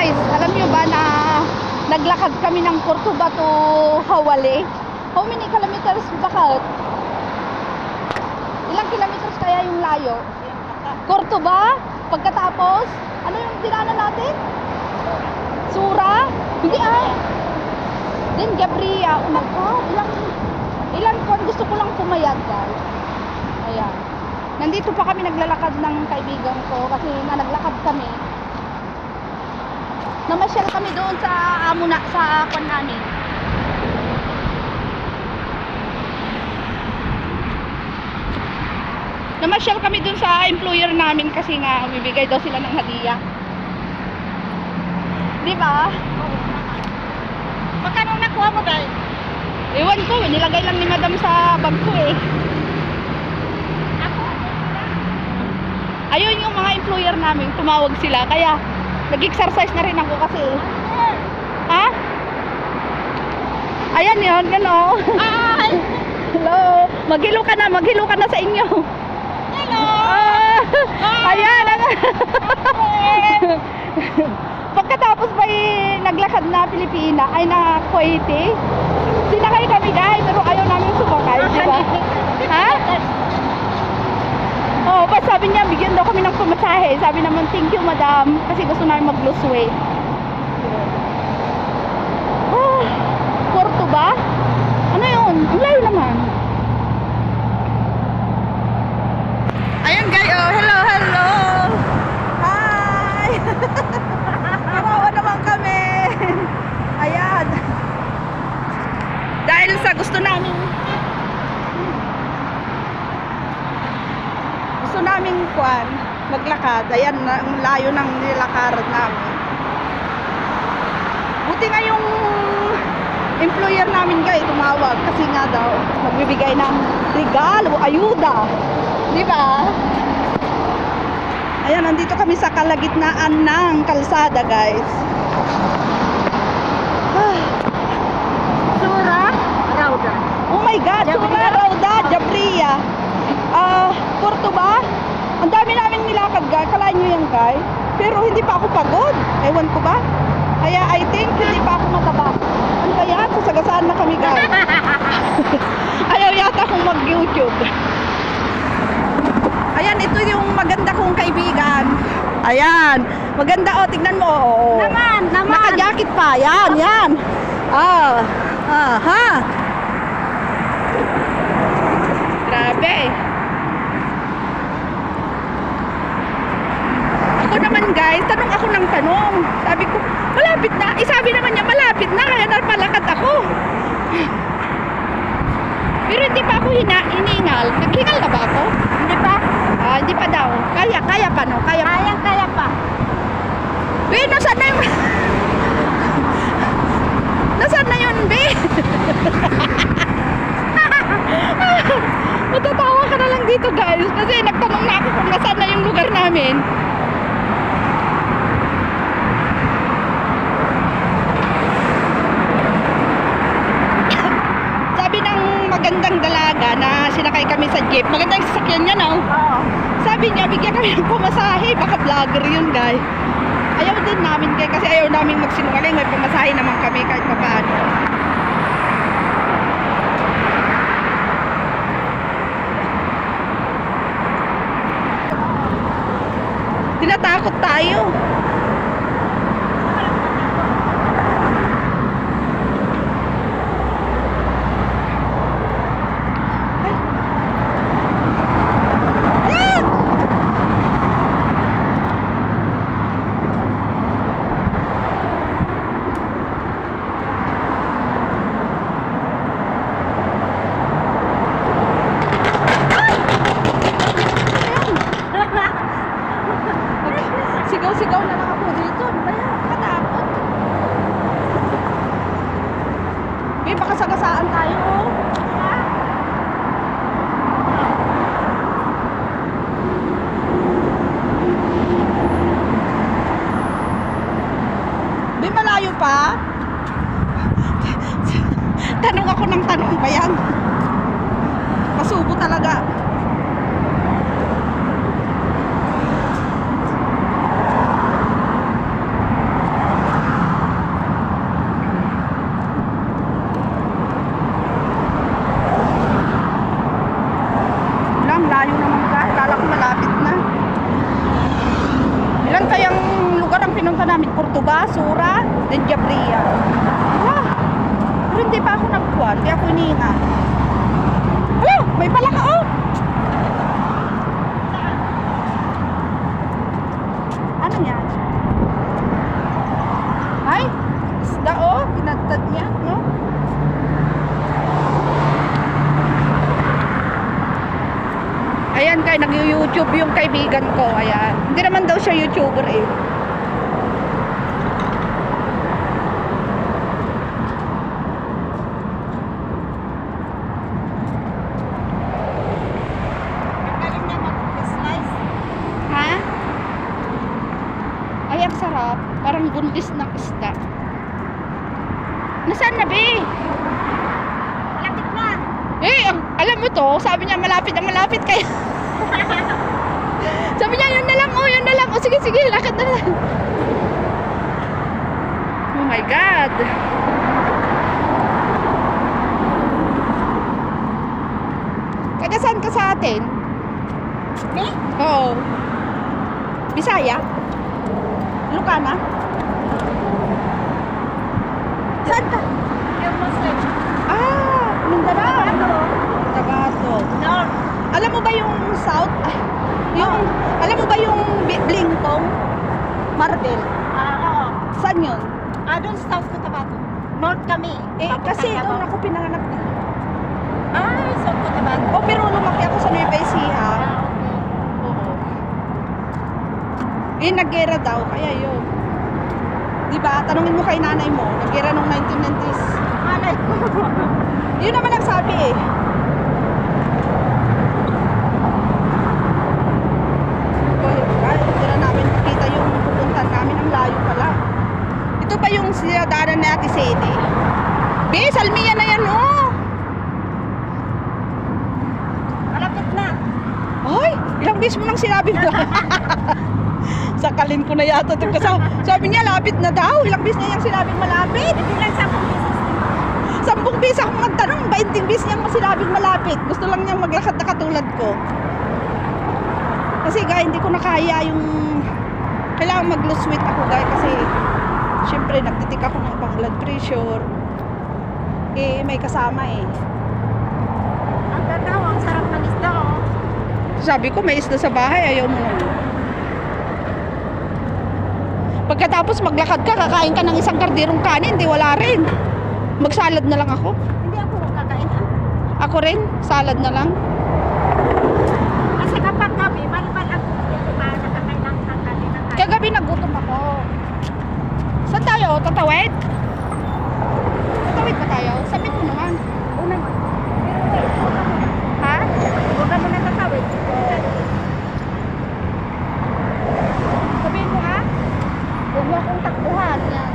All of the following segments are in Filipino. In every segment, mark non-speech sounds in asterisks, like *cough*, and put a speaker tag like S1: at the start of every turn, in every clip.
S1: guys, alam nyo ba na naglakad kami ng Cordoba to Hawali? How many kilometers bakit? Ilang kilometers kaya yung layo? Cordoba? Pagkatapos, ano yung dinaanan natin? Sura? Hindi ah. Then Gabria, oh my God, ilang, ilang kon gusto ko lang pumayag guys. Ayan. Nandito pa kami naglalakad ng kaibigan ko kasi na naglakad kami. Namasyal kami doon sa amo na sa kwan namin. Namasyal kami doon sa employer namin kasi nga bibigay daw sila ng hadiah. Di ba?
S2: Magkano nakuha mo guys?
S1: Ewan ko, nilagay lang ni madam sa bag ko eh. Ayun yung mga employer namin, tumawag sila. Kaya, nag-exercise na rin ako kasi. Ha? Ayan yun, gano.
S2: Hi! *laughs*
S1: Hello. Maghilo ka na, maghilo ka na sa inyo.
S2: Hello!
S1: Ah, ayan. Pagkatapos ba naglakad na Pilipina, ay na Kuwaiti, sinakay kami guys, pero ayaw namin sumakay, di ba? *laughs* Ha? Oh, sabi niya, bigyan daw kami ng pamasahe. Sabi naman, thank you madam, kasi gusto namin mag-lose weight. Ah, Porto ba? Ano yun? Ang layo naman. Ayan guys, oh, hello, hello. Hi! *laughs* Kawawa naman kami. Ayan. Dahil sa gusto namin gusto namin kwan, maglakad. Ayan, ang layo ng nilakaran namin. Buti nga yung employer namin guys, tumawag kasi nga daw, magbibigay ng regalo, ayuda. Di ba? Ayan, nandito kami sa kalagitnaan ng kalsada guys. Ah,
S2: Sura? Rauda.
S1: oh my God,
S2: Jabria?
S1: Sura, Rauda, Jabria. Ah, Porto ba? Ang dami namin nilakad guys, kalahin nyo yan guys. Pero hindi pa ako pagod. Ewan ko ba? Kaya I think hindi pa ako mataba. Ano ba yan? Sasagasaan na kami guys. *laughs* Ayaw yata akong mag-YouTube. Ayan, ito yung maganda kong kaibigan. Ayan. Maganda oh, tignan mo. Oh.
S2: Naman, naman.
S1: Naka-jacket pa. Yan, yan. Ah. Ah, ha. Grabe. Ako naman guys, tanong ako ng tanong. Sabi ko, malapit na. Eh, sabi naman niya, malapit na. Kaya napalakad ako. Pero hindi pa ako hina hiningal. Naghingal na ba ako?
S2: Hindi pa?
S1: Ah, hindi pa daw. Kaya, kaya pa no? Kaya pa.
S2: Kayang kaya pa.
S1: Be, nasaan na yung... nasaan na yun, Be? *laughs* Matatawa ka na lang dito, guys. Kasi nagtanong na ako kung nasaan na yung lugar namin. Sabi ng magandang dalaga na sinakay kami sa jeep. Magandang sasakyan niya, no?
S2: Oo.
S1: Sabi niya, bigyan kami ng pamasahe. Baka vlogger yun, guys. Ayaw din namin, guys, kasi ayaw namin magsinungaling. May pamasahe naman kami kahit pa paano. Tinatakot tayo. Kay nag-YouTube yung kaibigan ko, ayan. Hindi naman daw siya YouTuber eh. Ay, ang sarap. Parang bundis ng isda. Nasaan na, be?
S2: Malapit na.
S1: Eh, ang, alam mo to, sabi niya malapit na malapit kaya. *laughs* sabi niya, yun na lang, oh, yun na lang. Oh, sige, sige, lakad na lang. Oh my God. Taga saan ka sa atin?
S2: Me?
S1: Oo. Bisaya? Lucana? Saan ka?
S2: Yung Muslim.
S1: Ah, Mindanao.
S2: Ano?
S1: Tabato.
S2: North.
S1: Alam mo ba yung South? Ah, yung, alam mo ba yung Bi- Blingkong? Marbel.
S2: Ah, oo.
S1: Saan yun?
S2: Ah, doon sa South Cotabato. North kami.
S1: Eh,
S2: Papuntang
S1: kasi
S2: Davao.
S1: doon ako pinanganak.
S2: Ah, South Cotabato.
S1: Oh, pero lumaki ako sa Nueva Ecija.
S2: Ah, okay.
S1: Oo. Eh, naggera daw, kaya yun. Di ba? Tanungin mo kay nanay mo, naggera nung 1990s.
S2: Malay ko.
S1: Yun naman ang sabi eh. Well, ay, hindi na namin makita yung pupuntan namin ang layo pala. Ito pa yung sinadanan ni Ate Sede. Be, salmiya na yan oh!
S2: Malapit na.
S1: Ay, ilang beses mo nang sinabi mo. *laughs* Sakalin ko na yata ito kasi sabi niya lapit na daw. Ilang beses niya yung sinabing malapit.
S2: Hindi lang sa pumpisis.
S1: Sampung beses akong magtanong, 20 beses niyang sinabing malapit. Gusto lang niyang maglakad na katulad ko. Kasi guys, hindi ko na kaya yung... Kailangan mag-lose weight ako guys kasi syempre nagtitik ako ng pang blood pressure. Eh, may kasama eh.
S2: Ang ganda, ang sarap ng isda, oh.
S1: Sabi ko, may isda sa bahay, ayaw mo na. Pagkatapos maglakad ka, kakain ka ng isang kardirong kanin, di wala rin. Magsalad na lang ako.
S2: Hindi ako kakain, ah.
S1: Ako rin, salad na lang.
S2: Kasi kapag gabi, maliban ba nakakain ng tanggali ng.
S1: Kagabi nagutom ako. Saan tayo? Tatawid? Tatawid ba tayo? Sabit mo naman.
S2: Una mo.
S1: Ha?
S2: Huwag ka muna tatawid.
S1: Sabihin mo ha? Huwag mo akong takbuhan. Yan.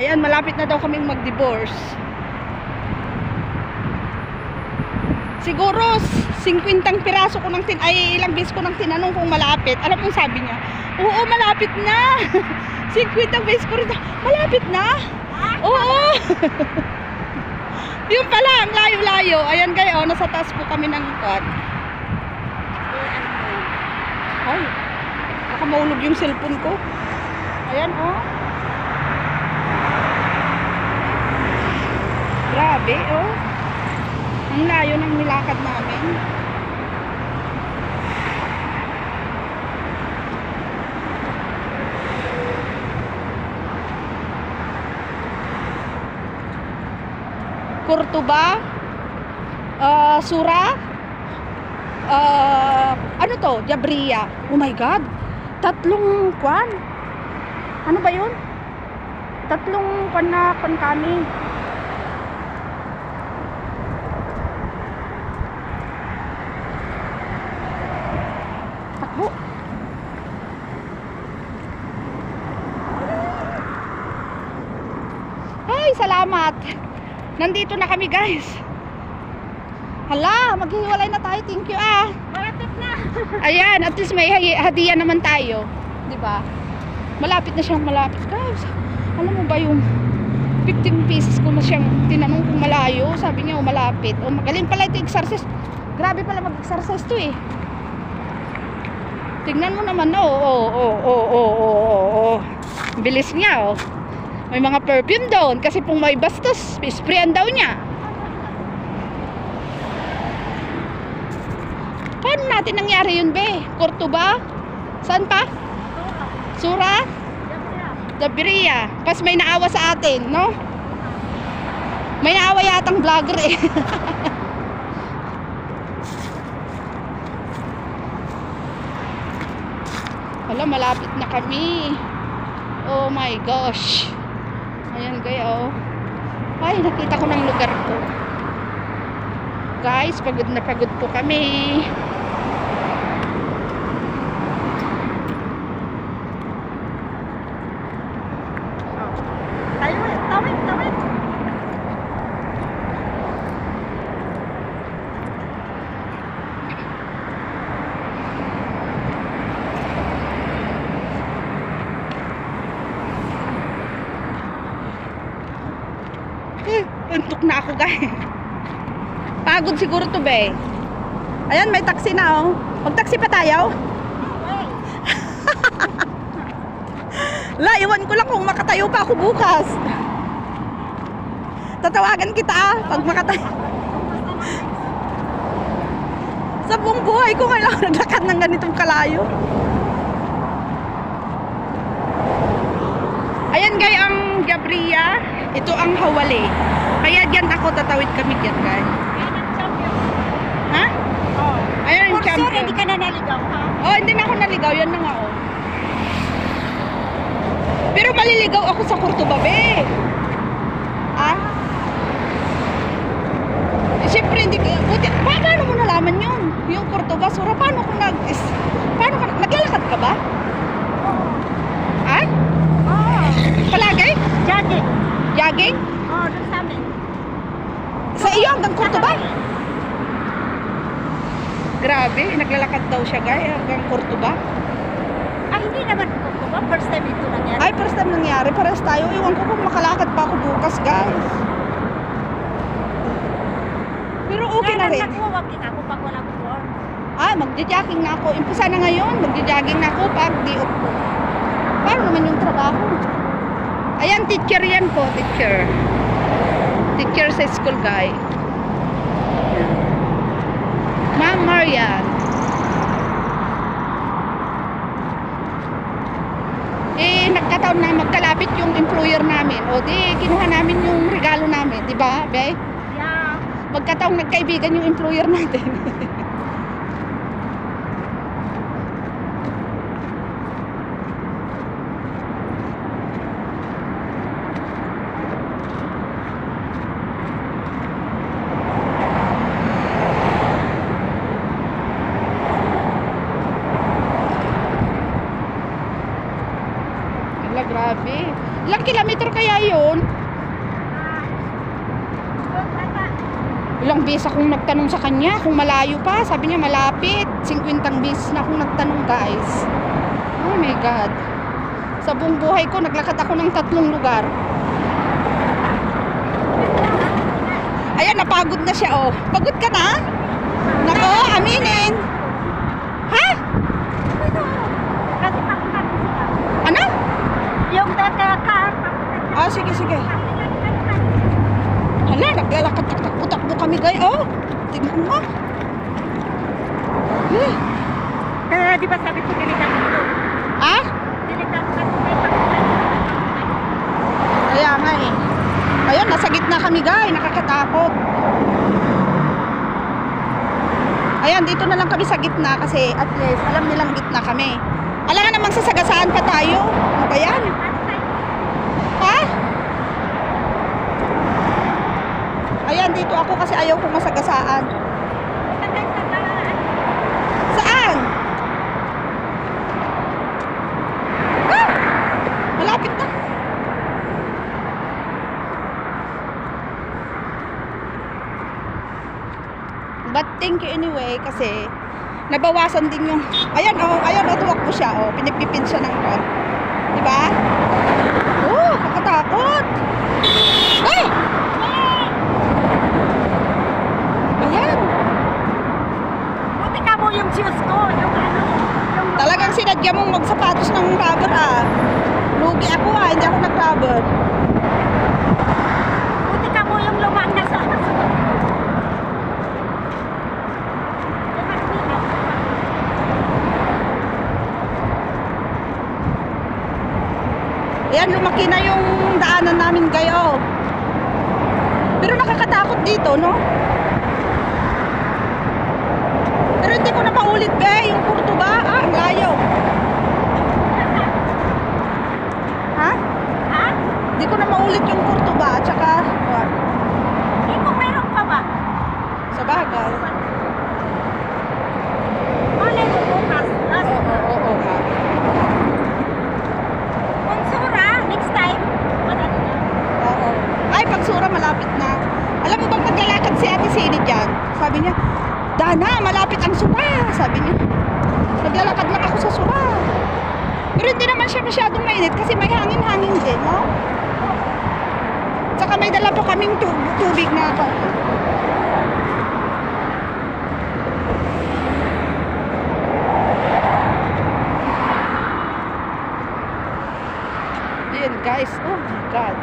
S1: Ayan, malapit na daw kaming mag-divorce. Siguro, 50 piraso ko ng tin ay ilang beses ko nang tinanong kung malapit. Alam mo sabi niya? Oo, malapit na. *laughs* 50 beses ko rin. Malapit na? Oo. *laughs* Yung pala, ang layo-layo. Ayan kayo, nasa taas po kami ng kwad. Ay, baka maulog yung cellphone ko. Ayan, oh. Grabe, oh. Ang layo ng nilakad namin. Cordoba, ah, Sura, ah, ano to? Jabria. Oh my God. Tatlong kwan. Ano ba yun? Tatlong kwan na kwan kami. salamat. Nandito na kami guys. Hala, maghihiwalay na tayo. Thank you ah.
S2: Malapit na. *laughs*
S1: Ayan, at least may hadiya naman tayo. ba? Diba? Malapit na siyang malapit. Guys, alam mo ba yung 15 pieces ko na siyang tinanong kung malayo. Sabi niya, oh, malapit. Oh, magaling pala ito exercise. Grabe pala mag-exercise to eh. Tingnan mo naman, oo, oh, oh, oh, oh, oh. Oh, oh. oh. Bilis niya, oh. May mga perfume doon kasi kung may bastos, sprayan daw niya. Paano natin nangyari yun, be? Cordoba? Saan pa? Sura? Dabiria. Pas may naawa sa atin, no? May naawa yatang vlogger eh. *laughs* Hala, malapit na kami. Oh my gosh. Ayan kayo. oh. Ay, nakita ko ng lugar ko. Guys, pagod na pagod po kami.
S2: Tawid, tawid, tawid.
S1: Eh, Untok na ako guys. Pagod siguro to be. Ayan, may taxi na oh. Mag-taxi pa tayo? *laughs* La, iwan ko lang kung makatayo pa ako bukas. Tatawagan kita ah, pag makatayo. *laughs* Sa buong buhay ko ako *laughs* naglakad ng ganitong kalayo. Ayan gay ang Gabria. Ito ang Hawali. Kaya diyan ako tatawid kami diyan guys. Ha?
S2: Oh.
S1: Ayan ang
S2: sure,
S1: champion.
S2: hindi ka na naligaw, ha?
S1: Oh, hindi na ako naligaw. Yan na nga oh. Pero maliligaw ako sa Cordoba, be. Ah? Eh, Siyempre, hindi ka... Buti, pa, paano mo nalaman yun? Yung Cordoba, Sura, paano kung nag... Is, paano ka... Naglalakad ka ba? Ah?
S2: Oh.
S1: Palagay?
S2: Jogging.
S1: Jogging?
S2: Oh, doon sa amin.
S1: Sa iyo hanggang Cordoba? Grabe, naglalakad daw siya, guys, hanggang Cordoba.
S2: Ah, hindi naman ko ba? First time ito nangyari.
S1: Ay, first time nangyari. Pares tayo. Iwan ko kung makalakad pa ako bukas, guys. Pero okay na rin.
S2: Nag-walking ako pag walang work.
S1: Ah, magja-jogging na ako. Impisa na ngayon. Magja-jogging na ako pag di ko. Paano naman yung trabaho? Ayan, teacher yan po. Teacher. Teacher sa school, guy. Ma'am Marian. Eh, nagkataon na magkalapit yung employer namin. O di, kinuha namin yung regalo namin. Di ba, be?
S2: Yeah.
S1: Magkataong nagkaibigan yung employer natin. *laughs* Ala, grabe. Ilang kilometer kaya yun? Ilang beses akong nagtanong sa kanya kung malayo pa. Sabi niya malapit. 50 beses na akong nagtanong guys. Oh my God. Sa buong buhay ko, naglakad ako ng tatlong lugar. Ayan, napagod na siya oh. Pagod ka na? Nako, aminin. Ha?
S2: Kasi papunta sila.
S1: Ano?
S2: Yung data car, papunta
S1: Ah, sige, sige. Hala, naglalakad takbo-takbo kami guys. Oh, tingnan mo. Eh,
S2: di ba sabi ko delikado ito?
S1: ah?
S2: Delikado kasi may.
S1: Kaya nga eh. Ayun, nasa gitna kami guys. Nakakatakot. Ayan, dito na lang kami sa gitna kasi at least alam nilang gitna kami. Alam nga namang sasagasaan pa tayo. Ano ba yan? Ha? Ayan, dito ako kasi ayaw kong masagasaan. Saan? Ah! Malapit na. But thank you anyway kasi nabawasan din yung ayan oh, ayan oh, tumakbo siya oh, pinipipin siya ng. 'Di ba? Oh, kakatakot. Ay! Ayan.
S2: yung shoes ko. Yung ano. Yung
S1: Talagang sinadya mong magsapatos ng rubber ah. Lugi ako ah, hindi ako nag-rubber.
S2: Buti ka mo yung lumang na sa
S1: Ayan, lumaki na yung daanan namin kayo. Pero nakakatakot dito, no? Pero maulit, be. Yung kurto ba? Ah, layo. Ha?
S2: Ha?
S1: Hindi ko na maulit yung kurto ba? At saka, what?
S2: Hindi ko meron pa ba?
S1: Sa bagay.
S2: Malay mo bukas.
S1: Oo, oo, oo.
S2: Konsura, next time. Madali na.
S1: Oo. Ay, pagsura, malapit na. Alam mo bang naglalakad si Ate Sini dyan? Sabi niya, Dana, malapit ang sura. Sabi niya. Naglalakad lang ako sa sura. Pero hindi naman siya masyadong mainit kasi may hangin-hangin din, no? Tsaka may dala pa kaming tub- tubig na ako. Ayan guys, oh my god.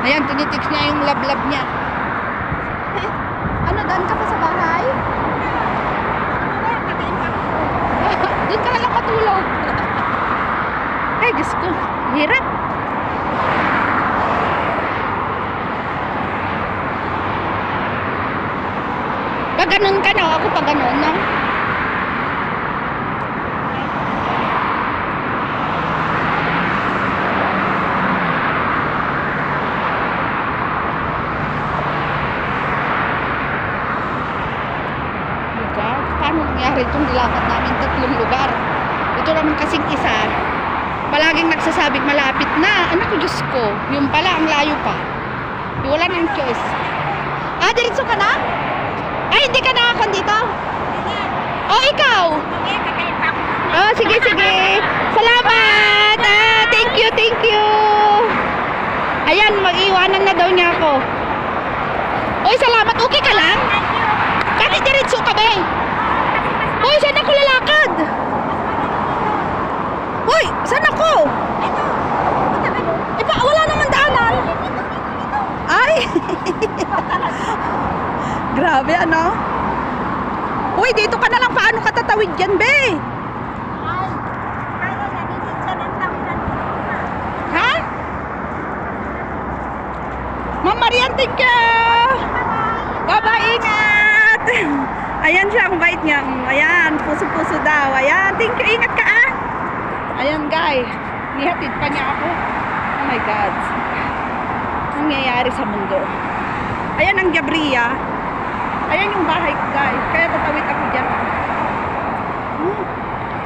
S1: Ayan, tinitiks niya yung lablab niya. Eh, ano, daan ka pa sa bahay?
S2: Mamaya, katiin pa ako.
S1: Doon ka na lang matulog. Ay, Diyos ko. Hirap. Pag ganun ka, no? Ako pag ganun, no? lugar. Paano nangyari itong nilakad namin tatlong lugar? Ito naman kasing isa, palaging nagsasabing malapit na. Anak ko, Diyos ko, yung pala ang layo pa. Wala nang choice. Ah, diretso ka na? Ay, hindi ka nakakon dito? Oh, ikaw? Oh, sige, sige. Salamat! Ah, thank you, thank you. Ayan, mag-iwanan na daw niya ako. Oy, salamat. Okay ka lang? Bakit diretso ka ba? Hoy, saan ako lalakad? Hoy, saan ako?
S2: Ito.
S1: Eh, pa, wala naman daanan. Ay! *laughs* Grabe, ano? Uy, dito ka na lang. Paano ka tatawid dyan, be? Ha? Ma'am Marian, thank you! Bye-bye, ingat! *laughs* Ayan siya, ang bait niya. Ayan, puso-puso daw. Ayan, thank you. Ingat ka! Ayan, guys. Nihatid pa niya ako. Oh my God. Anong nangyayari sa mundo? Ayan ang Gabriya. Ayan yung bahay ko, guys. Kaya tatawid ako dyan. Hmm.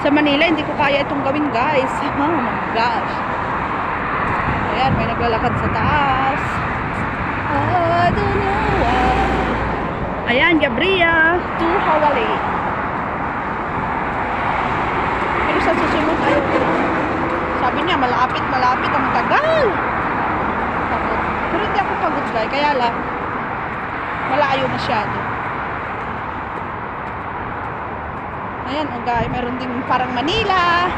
S1: Sa Manila, hindi ko kaya itong gawin, guys. *laughs* Oh my gosh. Ayan, may naglalakad sa taas. I don't know why. Ayan, Gabriya to Hawali. Pero sa susunod ay sabi niya malapit, malapit ang tagal. Pagod. Pero hindi ako pagod guys, kaya lang malayo masyado. Ayan, oh guys, meron din parang Manila.